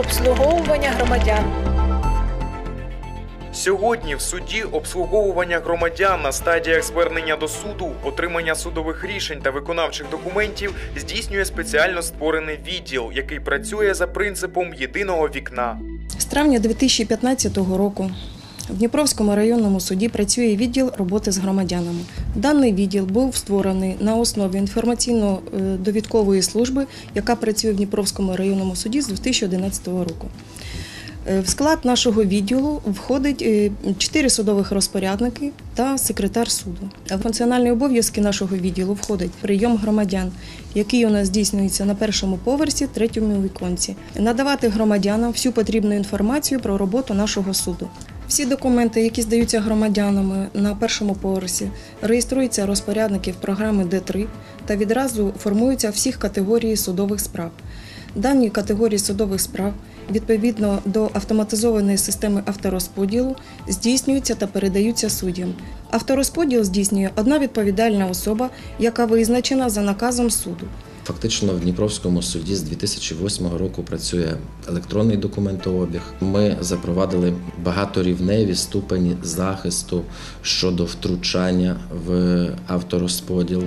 обслуговування громадян. Сьогодні в суді обслуговування громадян на стадіях звернення до суду, отримання судових рішень та виконавчих документів здійснює спеціально створений відділ, який працює за принципом єдиного вікна. З травня 2015 року в Дніпровському районному суді працює відділ роботи з громадянами. Даний відділ був створений на основі інформаційно-довідкової служби, яка працює в Дніпровському районному суді з 2011 року. Е, В склад нашого відділу входить е, чотири судових розпорядники та секретар суду. Функціональні обов'язки нашого відділу входить прийом громадян, який у нас здійснюється на першому поверсі, третьому віконці, надавати громадянам всю потрібну інформацію про роботу нашого суду. Всі документи, які здаються громадянами на першому поверсі, реєструються розпорядників програми Д3 та відразу формуються всіх категорій судових справ. Дані категорії судових справ відповідно до автоматизованої системи авторозподілу здійснюються та передаються суддям. Авторозподіл здійснює одна відповідальна особа, яка визначена за наказом суду. Фактично в Дніпровському суді з 2008 року працює електронний документообіг. Ми запровадили багаторівневі ступені захисту щодо втручання в авторозподіл.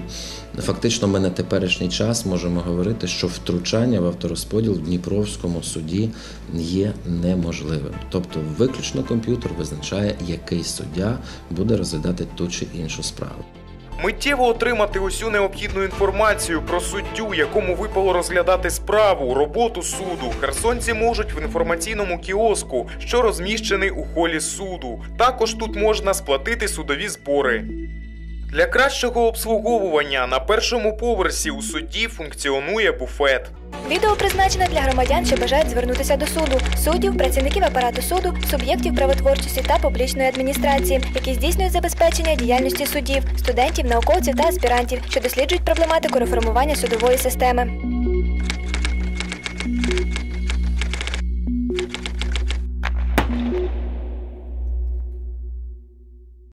Фактично, ми на теперішній час можемо говорити, що втручання в авторозподіл в Дніпровському суді є неможливим. Тобто, виключно комп'ютер визначає, який суддя буде розглядати ту чи іншу справу. Миттєво отримати усю необхідну інформацію про суддю, якому випало розглядати справу, роботу суду. Херсонці можуть в інформаційному кіоску, що розміщений у холі суду. Також тут можна сплатити судові збори. Для кращого обслуговування на першому поверсі у суді функціонує буфет. Відео призначене для громадян, що бажають звернутися до суду, суддів, працівників апарату суду, суб'єктів правотворчості та публічної адміністрації, які здійснюють забезпечення діяльності суддів, студентів, науковців та аспірантів, що досліджують проблематику реформування судової системи.